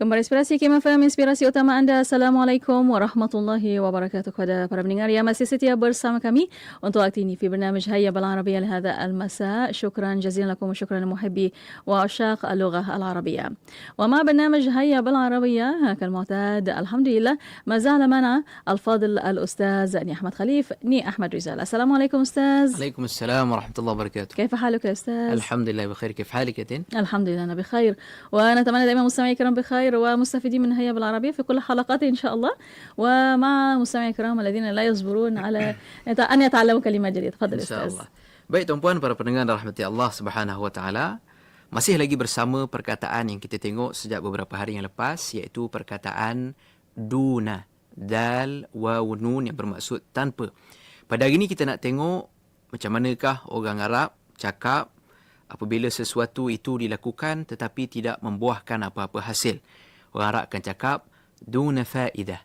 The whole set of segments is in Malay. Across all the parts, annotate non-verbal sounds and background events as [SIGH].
Kembali inspirasi Kim FM, inspirasi utama anda. Assalamualaikum warahmatullahi wabarakatuh. Kepada para pendengar yang masih setia bersama kami untuk waktu ini في برنامج هيا بالعربية لهذا المساء شكرا جزيلا لكم وشكرا لمحبي وعشاق اللغة العربية ومع برنامج هيا بالعربية كالمعتاد الحمد لله ما زال معنا الفاضل الأستاذ ني أحمد خليف ني أحمد رجال السلام عليكم أستاذ عليكم السلام ورحمة الله وبركاته كيف حالك يا أستاذ؟ الحمد لله بخير كيف حالك يا تين؟ الحمد لله أنا بخير ونتمنى دائما مستمعي الكرام بخير ومستفيدين من هيا بالعربية في كل حلقات إن شاء الله ومع مستمعي الكرام الذين لا يصبرون على أن يتعلموا كلمات جديدة تفضل إن شاء أستاذ الله Baik tuan-puan para pendengar dan rahmati Allah Subhanahu wa taala. Masih lagi bersama perkataan yang kita tengok sejak beberapa hari yang lepas iaitu perkataan duna dal wa nun yang bermaksud tanpa. Pada hari ini kita nak tengok macam manakah orang Arab cakap apabila sesuatu itu dilakukan tetapi tidak membuahkan apa-apa hasil. Orang Arab akan cakap duna faidah.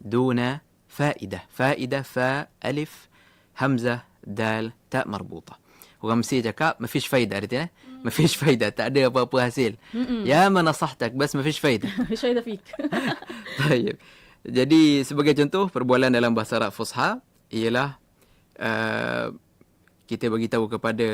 Duna faidah. Faidah fa alif hamzah dal ta marbuta. Orang mesti cakap mafish faidah artinya. Hmm. Mafish faidah. Tak ada apa-apa hasil. Ya mana sahtak bas mafish faidah. [LAUGHS] Mafish faidah fik. [LAUGHS] Baik. Jadi sebagai contoh perbualan dalam bahasa Arab Fusha ialah uh, kita bagi tahu kepada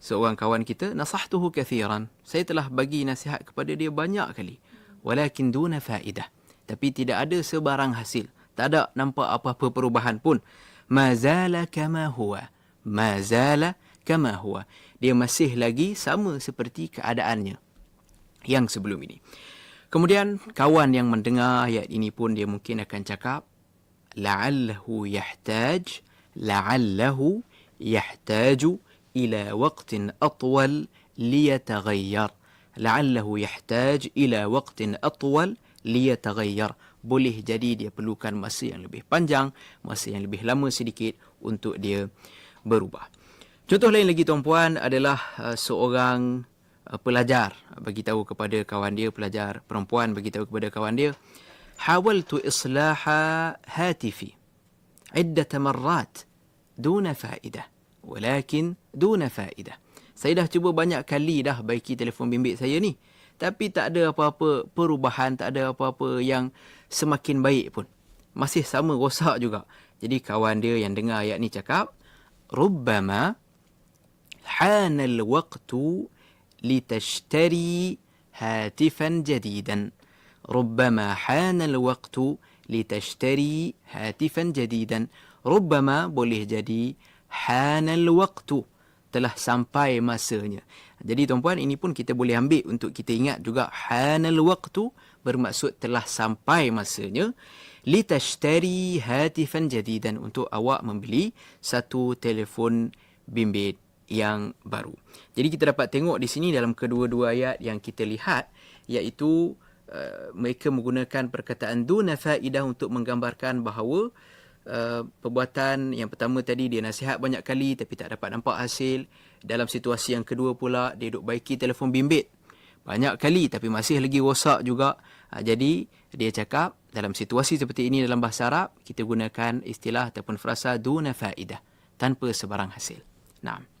seorang kawan kita nasahtuhu kathiran. Saya telah bagi nasihat kepada dia banyak kali. Walakin duna faedah. Tapi tidak ada sebarang hasil. Tak ada nampak apa-apa perubahan pun. Mazala kama huwa. Mazala kama huwa. Dia masih lagi sama seperti keadaannya yang sebelum ini. Kemudian kawan yang mendengar ayat ini pun dia mungkin akan cakap la'allahu yahtaj la'allahu yahtaju ila waqtin atwal liyataghayyar la'allahu yahtaj ila waqtin atwal liyataghayyar boleh jadi dia perlukan masa yang lebih panjang masa yang lebih lama sedikit untuk dia berubah contoh lain lagi tuan-puan adalah uh, seorang uh, pelajar bagi tahu kepada kawan dia pelajar perempuan bagi tahu kepada kawan dia حاولت إصلاح هاتفي عدة مرات دون فائدة Walakin duna faedah. Saya dah cuba banyak kali dah baiki telefon bimbit saya ni. Tapi tak ada apa-apa perubahan, tak ada apa-apa yang semakin baik pun. Masih sama rosak juga. Jadi kawan dia yang dengar ayat ni cakap, Rubbama hanal waqtu litashtari hatifan jadidan. Rubbama hanal waqtu litashtari hatifan jadidan. Rubbama boleh jadi hanal waqtu telah sampai masanya. Jadi tuan-puan ini pun kita boleh ambil untuk kita ingat juga hanal waqtu bermaksud telah sampai masanya litashtari hatifan jadidan untuk awak membeli satu telefon bimbit yang baru. Jadi kita dapat tengok di sini dalam kedua-dua ayat yang kita lihat iaitu uh, mereka menggunakan perkataan duna faidah untuk menggambarkan bahawa uh, perbuatan yang pertama tadi dia nasihat banyak kali tapi tak dapat nampak hasil. Dalam situasi yang kedua pula dia duk baiki telefon bimbit. Banyak kali tapi masih lagi rosak juga. Uh, jadi dia cakap dalam situasi seperti ini dalam bahasa Arab kita gunakan istilah ataupun frasa duna faidah tanpa sebarang hasil. Nah Mhm.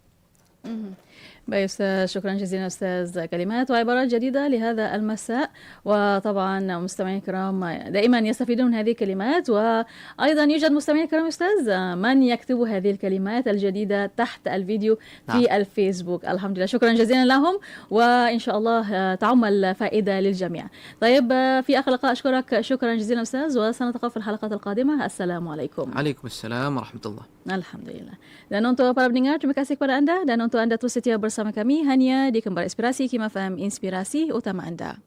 باي شكرا جزيلا أستاذ كلمات وعبارات جديدة لهذا المساء. وطبعا مستمعي الكرام دائما يستفيدون من هذه الكلمات. وأيضا يوجد مستمعي الكرام أستاذ من يكتب هذه الكلمات الجديدة تحت الفيديو في نعم. الفيسبوك. الحمد لله. شكرا جزيلا لهم. وإن شاء الله تعم الفائدة للجميع. طيب في آخر لقاء أشكرك. شكرا جزيلا أستاذ. وسنتقابل في الحلقات القادمة. السلام عليكم. عليكم السلام ورحمة الله. Alhamdulillah. Dan untuk para pendengar, terima kasih kepada anda dan untuk anda terus setia bersama kami hanya di Kembali Inspirasi Kim FM Inspirasi Utama Anda.